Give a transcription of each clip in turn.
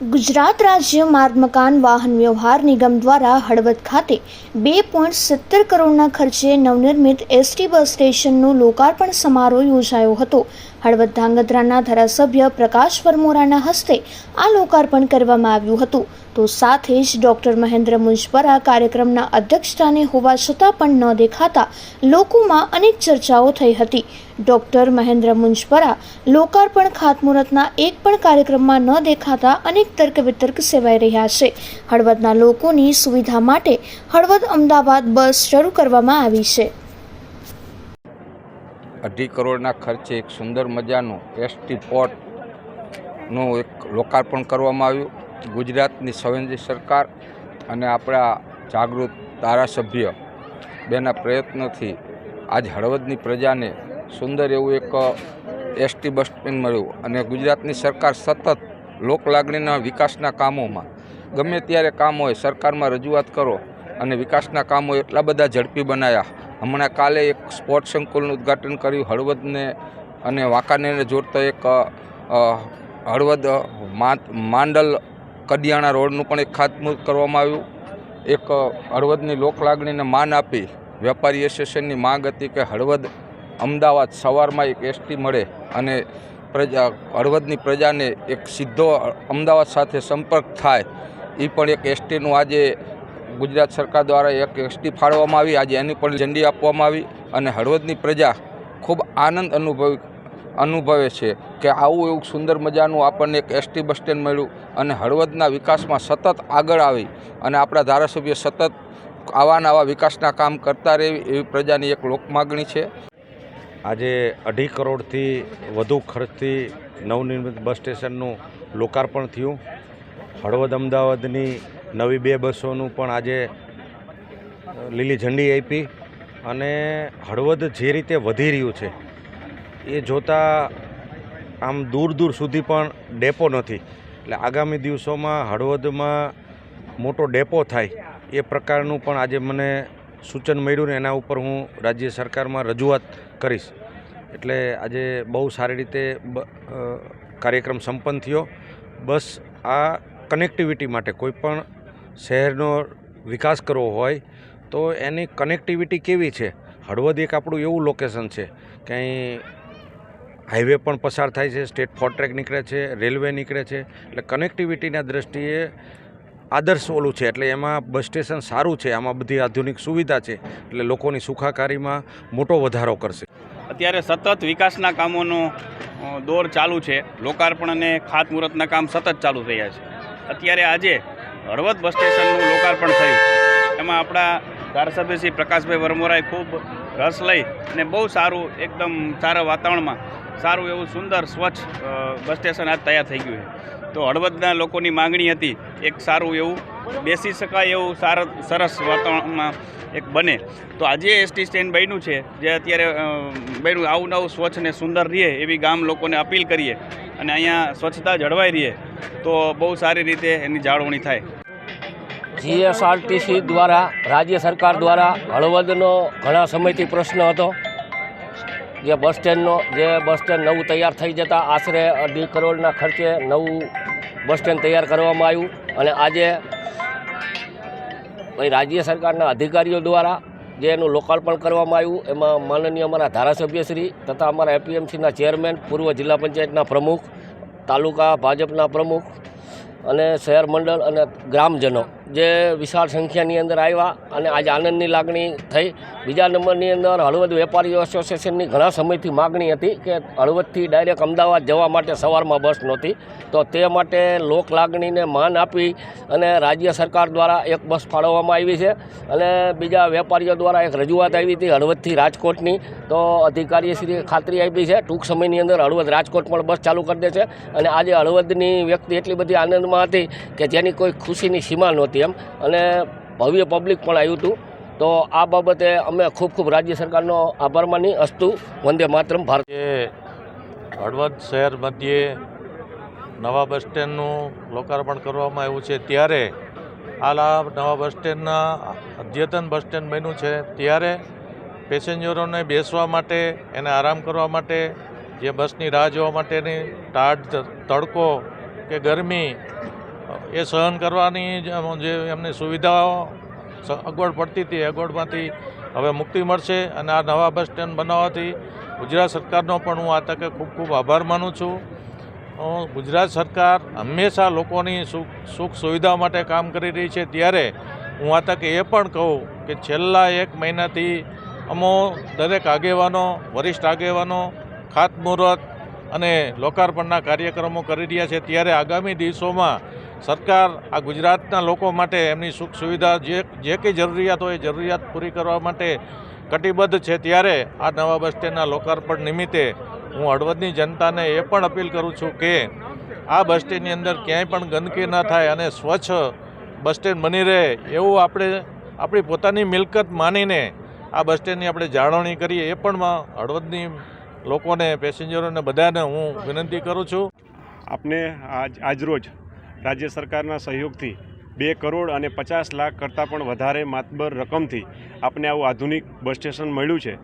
ગુજરાત રાજ્ય માર્ગ, મકાન, વાહન વ્યવહાર નિગમ દ્વારા હળવદ ખાતે બે પોઈન્ટ સિત્તેર કરોડના ખર્ચે નવનિર્મિત એસટી બસ સ્ટેશનનો લોકાર્પણ સમારોહ યોજાયો હતો. હળવદ ધાંગધ્રાના ધારાસભ્ય પ્રકાશ વરમોરાના હસ્તે આ લોકાર્પણ કરવામાં આવ્યું હતું. તો સાથે જ ડોક્ટર મહેન્દ્ર મુંજપરા કાર્યક્રમના અધ્યક્ષસ્થાને હોવા છતાં પણ ન દેખાતા લોકોમાં અનેક ચર્ચાઓ થઈ હતી. ડોક્ટર મહેન્દ્ર મુંજપરા લોકાર્પણ ખાતમુહૂર્તના એક પણ કાર્યક્રમમાં ન દેખાતા અનેક તર્ક વિતર્ક સેવાઈ રહ્યા છે. હળવદના લોકોની સુવિધા માટે હળવદ અમદાવાદ બસ શરૂ કરવામાં આવી છે. અઢી કરોડના ખર્ચે એક સુંદર મજાનું એસટી પોર્ટનું એક લોકાર્પણ કરવામાં આવ્યું. ગુજરાતની સંવેદનશીલ સરકાર અને આપણા જાગૃત ધારાસભ્ય બેના પ્રયત્નોથી આજ હળવદની પ્રજાને સુંદર એવું એક એસટી બસ મળ્યું અને ગુજરાતની સરકાર સતત લોકલાગણીના વિકાસના કામોમાં, ગમે ત્યારે કામ હોય સરકારમાં રજૂઆત કરો અને વિકાસના કામો એટલા બધા ઝડપી બનાવ્યા હમણાં કાલે એક સ્પોર્ટ્સ સંકુલનું ઉદ્ઘાટન કર્યું હળવદને અને વાંકાનેરને જોડતો એક હળવદ માંડલ કડિયાણા રોડનું પણ એક ખાતમુહૂર્ત કરવામાં આવ્યું. એક હળવદની લોકલાગણીને માન આપી વેપારી એસોસિએશનની માંગ હતી કે હળવદ અમદાવાદ સવારમાં એક એસટી મળે અને પ્રજા, હળવદની પ્રજાને એક સીધો અમદાવાદ સાથે સંપર્ક થાય. એ પણ એક એસટીનું આજે ગુજરાત સરકાર દ્વારા એક એસટી ફાળવવામાં આવી. આજે એની પણ ઝંડી આપવામાં આવી અને હળવદની પ્રજા ખૂબ આનંદ અનુભવી, અનુભવે છે કે આવું એવું સુંદર મજાનું આપણને એક એસટી બસ સ્ટેન્ડ મળ્યું અને હળવદના વિકાસમાં સતત આગળ આવી અને આપણા ધારાસભ્ય સતત આવા નવા વિકાસના કામ કરતા રહે એવી પ્રજાની એક લોકમાગણી છે. આજે અઢી કરોડથી વધુ ખર્ચથી નવનિર્મિત બસ સ્ટેશનનું લોકાર્પણ થયું. હળવદ અમદાવાદની નવી બે બસોનું પણ આજે લીલી ઝંડી આપી અને હળવદ જે રીતે વધી રહ્યું છે, એ જોતાં આમ દૂર દૂર સુધી પણ ડેપો નથી. એટલે આગામી દિવસોમાં હળવદમાં મોટો ડેપો થાય, એ પ્રકારનું પણ આજે મને સૂચન મળ્યું ને એના ઉપર હું રાજ્ય સરકારમાં રજૂઆત કરીશ. એટલે આજે બહુ સારી રીતે કાર્યક્રમ સંપન્ન થયો. બસ આ કનેક્ટિવિટી માટે કોઈ પણ શહેરનો વિકાસ કરવો હોય તો એની કનેક્ટિવિટી કેવી છે? હળવદ એક આપણું એવું લોકેશન છે કે અહીં હાઈવે પણ પસાર થાય છે સ્ટેટ ફોર ટ્રેક નીકળે છે રેલવે નીકળે છે. એટલે કનેક્ટિવિટીના દ્રષ્ટિએ આદર્શ ઓલું છે, એટલે એમાં બસ સ્ટેશન સારું છે, આમાં બધી આધુનિક સુવિધા છે, એટલે લોકોની સુખાકારીમાં મોટો વધારો કરશે. અત્યારે સતત વિકાસના કામોનો દોર ચાલુ છે. લોકાર્પણ અને ખાતમુહૂર્તના કામ સતત ચાલુ રહ્યા છે. અત્યારે આજે હળવદ બસ સ્ટેશનનું લોકાર્પણ થયું. એમાં આપણા ધારાસભ્ય શ્રી પ્રકાશભાઈ વરમોરાએ ખૂબ રસ લઈ અને બહુ સારું, એકદમ સારા વાતાવરણમાં સારું એવું સુંદર સ્વચ્છ બસ સ્ટેશન આજ તૈયાર થઈ ગયું છે. તો હળવદના લોકોની માંગણી હતી એક સારું એવું, બેસી શકાય એવું સારા સરસ વાતાવરણમાં એક બને. તો આજે એસટી સ્ટેન્ડ બન્યું છે, જે અત્યારે બન્યું, આવું નવું સ્વચ્છ ને સુંદર રહે એવી ગામ લોકોને અપીલ કરીએ અને અહીંયા સ્વચ્છતા જળવાઈ રહે, તો બહુ સારી રીતે એની જાળવણી થાય. જીએસઆરટીસી દ્વારા, રાજ્ય સરકાર દ્વારા હળવદનો ઘણા સમયથી પ્રશ્ન હતો. જે બસ સ્ટેન્ડનો, જે બસ સ્ટેન્ડ નવું તૈયાર થઈ જતાં આશરે અઢી કરોડના ખર્ચે નવું બસ સ્ટેન્ડ તૈયાર કરવામાં આવ્યું અને આજે રાજ્ય સરકારના અધિકારીઓ દ્વારા જે એનું લોકાર્પણ કરવામાં આવ્યું, એમાં માનનીય અમારા ધારાસભ્યશ્રી તથા અમારા એપીએમસીના ચેરમેન, પૂર્વ જિલ્લા પંચાયતના પ્રમુખ, તાલુકા ભાજપના પ્રમુખ અને શહેર મંડળ અને ગ્રામજનો જે વિશાળ સંખ્યાની અંદર આવ્યા અને આજે આનંદની લાગણી થઈ બીજા નંબરની અંદર હળવદ વેપારીઓ એસોસિએશનની ઘણા સમયથી માગણી હતી કે હળવદથી ડાયરેક્ટ અમદાવાદ જવા માટે સવારમાં બસ નહોતી. તો તે માટે લોક લાગણીને માન આપી અને રાજ્ય સરકાર દ્વારા એક બસ ફાળવવામાં આવી છે અને બીજા વેપારીઓ દ્વારા એક રજૂઆત આવી હતી હળવદથી રાજકોટની. તો અધિકારીશ્રીએ ખાતરી આપી છે, ટૂંક સમયની અંદર હળવદ રાજકોટ પણ બસ ચાલુ કરી દેશે અને આજે હળવદની વ્યક્તિ એટલી બધી આનંદમાં હતી કે જેની કોઈ ખુશીની સીમા નહોતી એમ અને ભવ્ય પબ્લિક પણ આવ્યું હતું. તો આ બાબતે અમે ખૂબ ખૂબ રાજ્ય સરકારનો આભાર માની અસ્તુ વંદે માતરમ ભારત. હળવદ શહેર મધ્યે નવા બસ સ્ટેન્ડનું લોકાર્પણ કરવામાં આવ્યું છે, ત્યારે આ નવા બસ સ્ટેન્ડના અદ્યતન બસ સ્ટેન્ડ બન્યું છે, ત્યારે પેસેન્જરોને બેસવા માટે, એને આરામ કરવા માટે, જે બસની રાહ જોવા માટેની ટાઢ તડકો કે ગરમી એ સહન કરવાની જે એમની સુવિધાઓ અગવડ પડતી હતી. અગવડમાંથી હવે મુક્તિ મળશે અને આ નવા બસ સ્ટેન્ડ બનાવવાથી ગુજરાત સરકારનો પણ હું આ તકે ખૂબ ખૂબ આભાર માનું છું. ગુજરાત સરકાર હંમેશા લોકોની સુખ સુખ સુવિધા માટે કામ કરી રહી છે. ત્યારે હું આ તકે એ પણ કહું કે છેલ્લા એક મહિનાથી અમો દરેક આગેવાનો, વરિષ્ઠ આગેવાનો, ખાતમુહૂર્ત અને લોકાર્પણના કાર્યક્રમો કરી રહ્યા છે. ત્યારે આગામી દિવસોમાં સરકાર આ ગુજરાતના લોકો માટે એમની સુખ સુવિધા જે જે કંઈ જરૂરિયાત હોય જરૂરિયાત પૂરી કરવા માટે કટિબદ્ધ છે ત્યારે આ નવા બસ સ્ટેન્ડના લોકાર્પણ નિમિત્તે હું હળવદની જનતાને એ પણ અપીલ કરું છું કે આ બસ સ્ટેન્ડની અંદર ક્યાંય પણ ગંદકી ન થાય અને સ્વચ્છ બસ સ્ટેન્ડ બની રહે એવું આપણે આપણી પોતાની મિલકત માનીને આ બસ સ્ટેન્ડની આપણે જાળવણી કરીએ એ પણ હળવદની લોકોને, પેસેન્જરોને બધાને હું વિનંતી કરું છું. આપને આજ, આજરોજ રાજ્ય સરકારના સહયોગથી બે કરોડ અને પચાસ લાખ કરતાં પણ વધારે માતબર રકમથી આપને આવું આધુનિક બસ સ્ટેશન મળ્યું છે,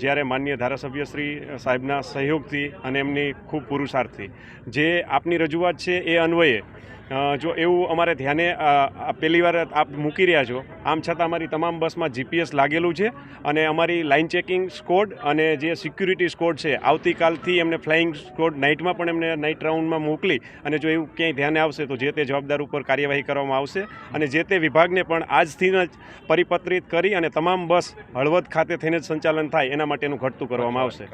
જ્યારે માન્ય ધારાસભ્ય શ્રી સાહેબના સહયોગથી અને એમની ખૂબ પુરુષાર્થથી. જે આપની રજૂઆત છે એ અન્વયે જો એવું અમારે ધ્યાને પહેલી વાર આપ મૂકી રહ્યા છો. આમ છતાં અમારી તમામ બસમાં જીપીએસ લાગેલું છે અને અમારી લાઇન ચેકિંગ સ્કોડ અને જે સિક્યુરિટી સ્કોડ છે, આવતીકાલથી એમને ફ્લાઇંગ સ્કોડ નાઇટમાં પણ એમને નાઇટ રાઉન્ડમાં મોકલી અને જો એવું ક્યાંય ધ્યાને આવશે તો જે તે જવાબદાર ઉપર કાર્યવાહી કરવામાં આવશે અને જે તે વિભાગને પણ આજથી જ પરિપત્રિત કરી અને તમામ બસ હળવદ ખાતે થઈને જ સંચાલન થાય એના માટેનું ઘટતું કરવામાં આવશે.